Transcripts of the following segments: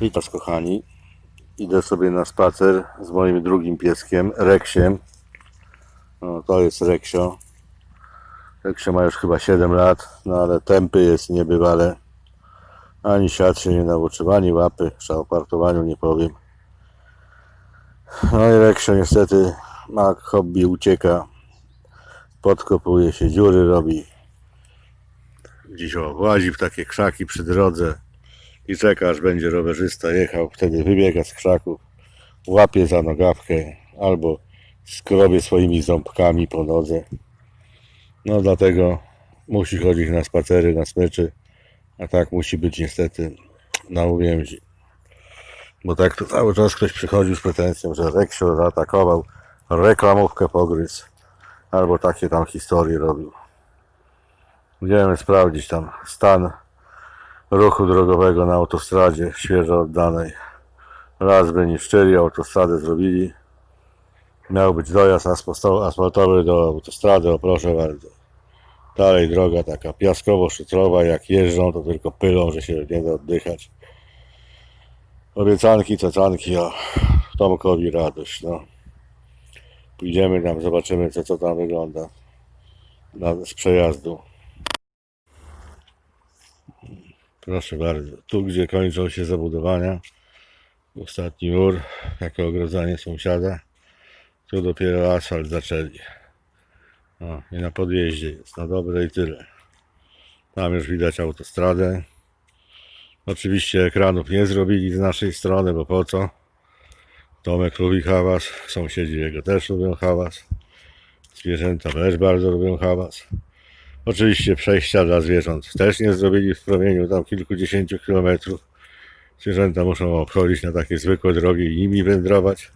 Witam kochani. Idę sobie na spacer z moim drugim pieskiem, Reksiem. No, to jest Reksio. Reksio ma już chyba 7 lat, no ale tępy jest niebywale. Ani siat się nie nauczył, ani łapy, przy opartowaniu nie powiem. No i Reksio niestety ma hobby, ucieka. Podkopuje się, dziury robi. Gdzieś o, łazi w takie krzaki przy drodze i czeka aż będzie rowerzysta jechał, wtedy wybiega z krzaków, łapie za nogawkę albo skrobie swoimi ząbkami po nodze. No dlatego musi chodzić na spacery, na smyczy, a tak musi być niestety na uwięzi. Bo tak to cały czas ktoś przychodził z pretensją, że Reksio zaatakował, reklamówkę pogryzł, albo takie tam historie robił. Idziemy sprawdzić tam stan ruchu drogowego na autostradzie świeżo oddanej. Raz by niszczyli, autostradę zrobili. Miał być dojazd asfaltowy do autostrady, o proszę bardzo. Dalej droga taka piaskowo-szutrowa, jak jeżdżą to tylko pylą, że się nie da oddychać. Obiecanki, cacanki, a Tomkowi radość, no. Pójdziemy tam, zobaczymy co, co tam wygląda na, z przejazdu. Proszę bardzo. Tu, gdzie kończą się zabudowania, ostatni mur, jako ogrodzenie sąsiada, tu dopiero asfalt zaczęli. O, i na podjeździe jest, no dobre i tyle. Tam już widać autostradę. Oczywiście ekranów nie zrobili z naszej strony, bo po co? Tomek lubi hałas, sąsiedzi jego też lubią hałas. Zwierzęta też bardzo lubią hałas. Oczywiście przejścia dla zwierząt też nie zrobili w promieniu tam kilkudziesięciu kilometrów. Zwierzęta muszą obchodzić na takie zwykłe drogi i nimi wędrować.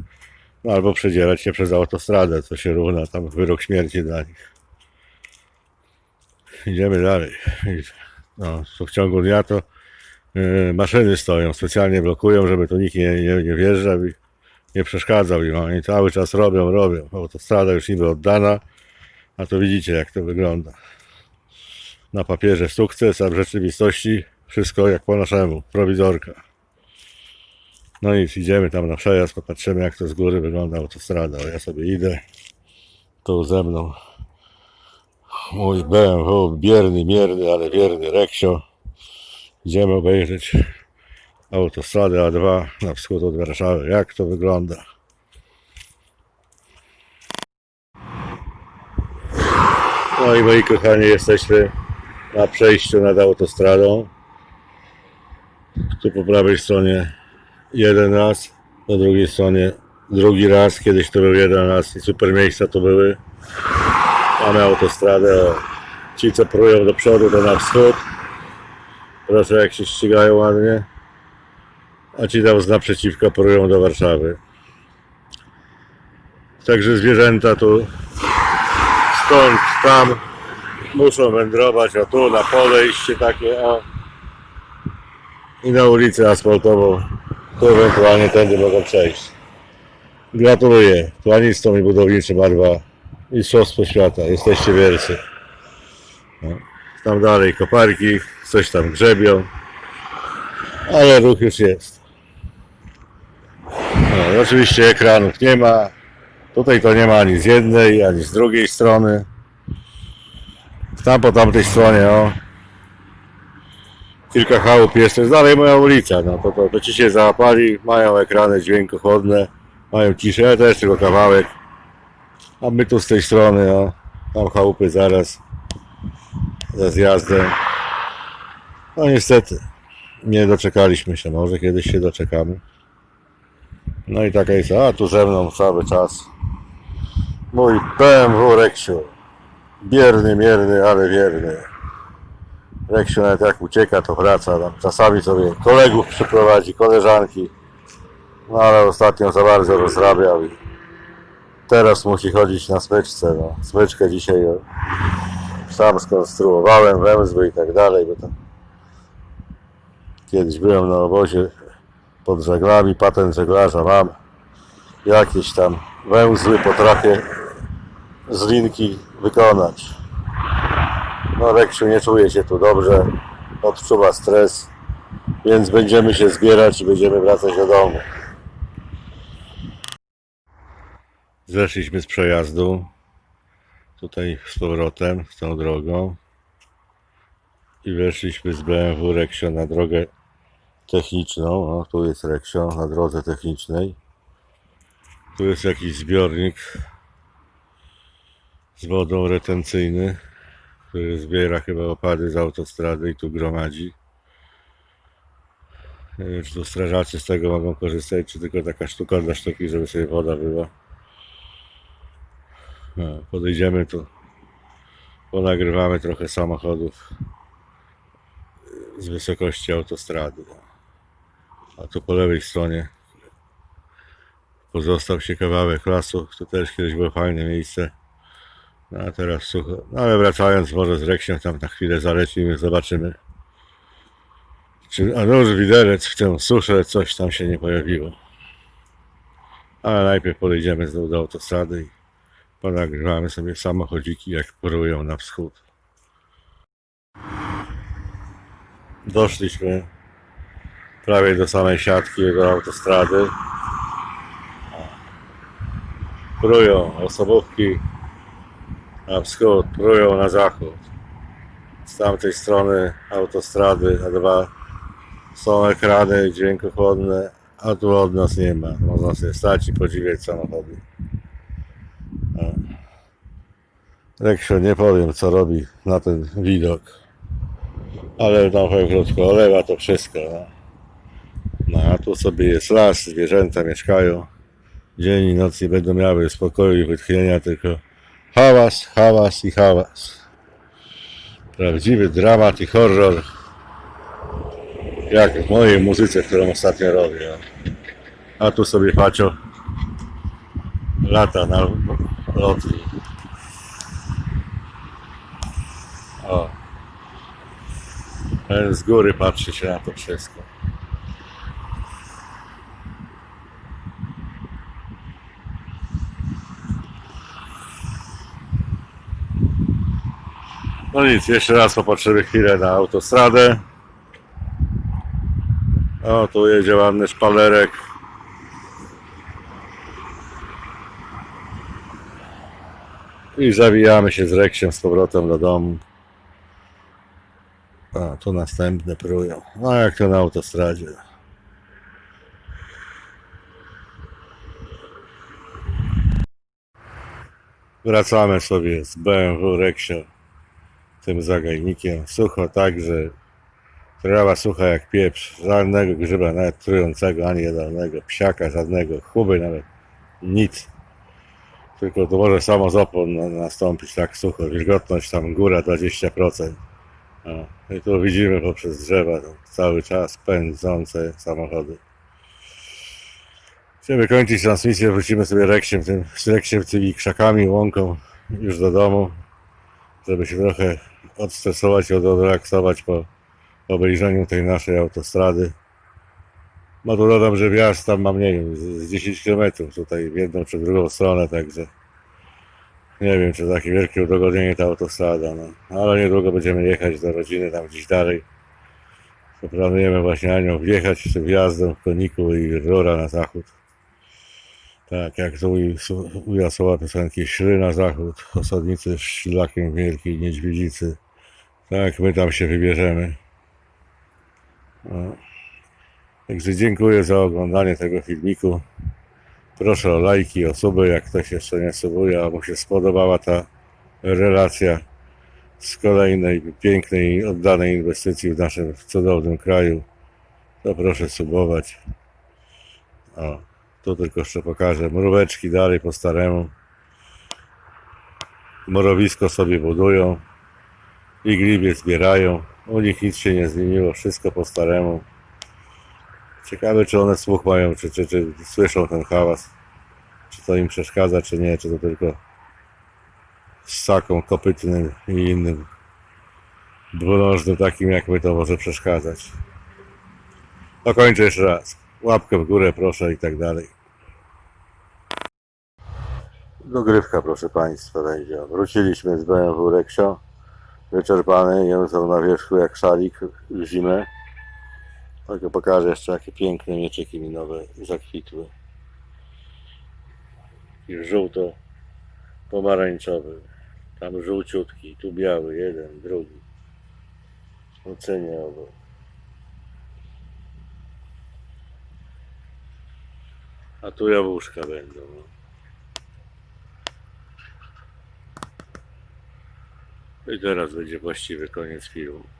No, albo przedzierać się przez autostradę, co się równa tam wyrok śmierci dla nich. Idziemy dalej. No, w ciągu dnia to yy, maszyny stoją, specjalnie blokują, żeby tu nikt nie, nie, nie wjeżdżał i nie przeszkadzał im. Oni cały czas robią, robią. Autostrada już niby oddana, a to widzicie jak to wygląda na papierze sukces, a w rzeczywistości wszystko jak po naszemu, prowizorka. No i idziemy tam na przejazd, popatrzymy jak to z góry wygląda autostrada. Ja sobie idę, tu ze mną mój BMW, bierny, mierny, ale wierny Reksio. Idziemy obejrzeć autostradę A2 na wschód od Warszawy, jak to wygląda. No i moi kochani, jesteśmy na przejściu nad autostradą. Tu po prawej stronie jeden raz, po drugiej stronie drugi raz. Kiedyś to był jeden raz i super miejsca to były. Mamy autostradę. O, ci, co prują do przodu, to na wschód. Proszę, jak się ścigają ładnie. A ci tam z naprzeciwka prują do Warszawy. Także zwierzęta tu stąd, tam muszą wędrować, o tu na podejście takie, o i na ulicę asfaltową, tu ewentualnie tędy mogą przejść. Gratuluję planistom i budowniczym A2 Mistrzostwo Świata, jesteście wielcy. No. Tam dalej koparki, coś tam grzebią, ale ruch już jest. No, oczywiście ekranów nie ma, tutaj to nie ma ani z jednej, ani z drugiej strony. Tam po tamtej stronie, o. Kilka chałup jest, dalej moja ulica, no to, to, to ci się załapali, mają ekrany dźwiękochłodne, mają ciszę, ale to jest tylko kawałek. A my tu z tej strony, o, tam chałupy zaraz za zjazdem. No niestety, nie doczekaliśmy się, może kiedyś się doczekamy. No i taka jest, a tu ze mną cały czas mój BMW Reksiu. Bierny, mierny, ale wierny. Reksiu nawet jak ucieka, to wraca. Tam czasami sobie kolegów przyprowadzi, koleżanki. No ale ostatnio za bardzo rozrabiał i teraz musi chodzić na smyczce. No. Smyczkę dzisiaj sam skonstruowałem, węzły i tak dalej, bo tam kiedyś byłem na obozie pod żaglami, patent żeglarza mam. Jakieś tam węzły potrafię z linki wykonać. No Reksiu nie czuje się tu dobrze, odczuwa stres. Więc będziemy się zbierać i będziemy wracać do domu. Zeszliśmy z przejazdu. Tutaj z powrotem, z tą drogą. I weszliśmy z BMW Reksio na drogę techniczną. O, tu jest Reksio na drodze technicznej. Tu jest jakiś zbiornik z wodą retencyjny, który zbiera chyba opady z autostrady i tu gromadzi. Nie wiem, czy strażacy z tego mogą korzystać, czy tylko taka sztuka dla sztuki, żeby sobie woda była. No, podejdziemy tu, ponagrywamy trochę samochodów z wysokości autostrady. A tu po lewej stronie pozostał się kawałek lasu. To też kiedyś było fajne miejsce. No a teraz sucho. No ale wracając może z tam na chwilę zalecimy, zobaczymy. Czy a nóż widelec w tę suszę coś tam się nie pojawiło. Ale najpierw podejdziemy znowu do autostrady i ponagrywamy sobie samochodziki jak porują na wschód. Doszliśmy prawie do samej siatki do autostrady. Prują osobówki na wschód, prują na zachód. Z tamtej strony autostrady A2 są ekrany dźwiękochłonne, a tu od nas nie ma. Można sobie stać i podziwiać samochody. Reksio nie powiem co robi na ten widok. Ale na powiem krótko, olewa to wszystko. No. no a tu sobie jest las, zwierzęta mieszkają. Dzień i noc nie będą miały spokoju i wytchnienia, tylko hałas, hałas i hałas. Prawdziwy dramat i horror. Jak w mojej muzyce, którą ostatnio robię. A tu sobie Pacio lata na lotni. O. Z góry patrzy się na to wszystko. No nic, jeszcze raz popatrzymy chwilę na autostradę. O, tu jedzie ładny szpalerek. I zawijamy się z Reksiem z powrotem do domu. A, tu następne prują. No jak to na autostradzie. Wracamy sobie z BMW Reksio tym zagajnikiem. Sucho tak, że trawa sucha jak pieprz. Żadnego grzyba, nawet trującego, ani jednego. Psiaka żadnego, chuby nawet. Nic. Tylko to może samo z opon na- nastąpić tak sucho. Wilgotność tam góra 20%. O, I tu widzimy poprzez drzewa cały czas pędzące samochody. Chcemy kończyć transmisję, wrócimy sobie reksiem, tym, z reksiem, tymi krzakami, łąką już do domu, żeby się trochę odstresować odrelaksować po obejrzeniu tej naszej autostrady. No to dodam, że wjazd tam mam, nie wiem, z z 10 km tutaj w jedną czy drugą stronę, także nie wiem, czy takie wielkie udogodnienie ta autostrada, no. Ale niedługo będziemy jechać do rodziny tam gdzieś dalej. To planujemy właśnie Anią wjechać z tym wjazdem w koniku i rura na zachód. Tak, jak to ujęła słowa piosenki, szły na zachód, osadnicy szlakiem wielkiej niedźwiedzicy. Tak, my tam się wybierzemy. No. Także dziękuję za oglądanie tego filmiku. Proszę o lajki, o suby, jak ktoś jeszcze nie subuje, a mu się spodobała ta relacja z kolejnej pięknej, oddanej inwestycji w naszym cudownym kraju. To proszę subować. O, tu tylko jeszcze pokażę. Mróweczki dalej po staremu. Morowisko sobie budują. I glibie zbierają. U nich nic się nie zmieniło, wszystko po staremu. Ciekawe, czy one słuch mają, czy, czy, czy słyszą ten hałas. Czy to im przeszkadza, czy nie, czy to tylko ssaką kopytnym i innym dwunożnym takim jak my to może przeszkadzać. Dokończę jeszcze raz. Łapkę w górę proszę i tak dalej. Dogrywka proszę Państwa będzie. Wróciliśmy z BMW Reksio. Wyczerpany, język na wierzchu jak szalik w zimę. Tylko pokażę jeszcze jakie piękne mieczyki minowe zakwitły. I żółto pomarańczowy. Tam żółciutki, tu biały, jeden, drugi. Ocenię obo. A tu jabłuszka będą. no. I teraz będzie właściwy koniec filmu.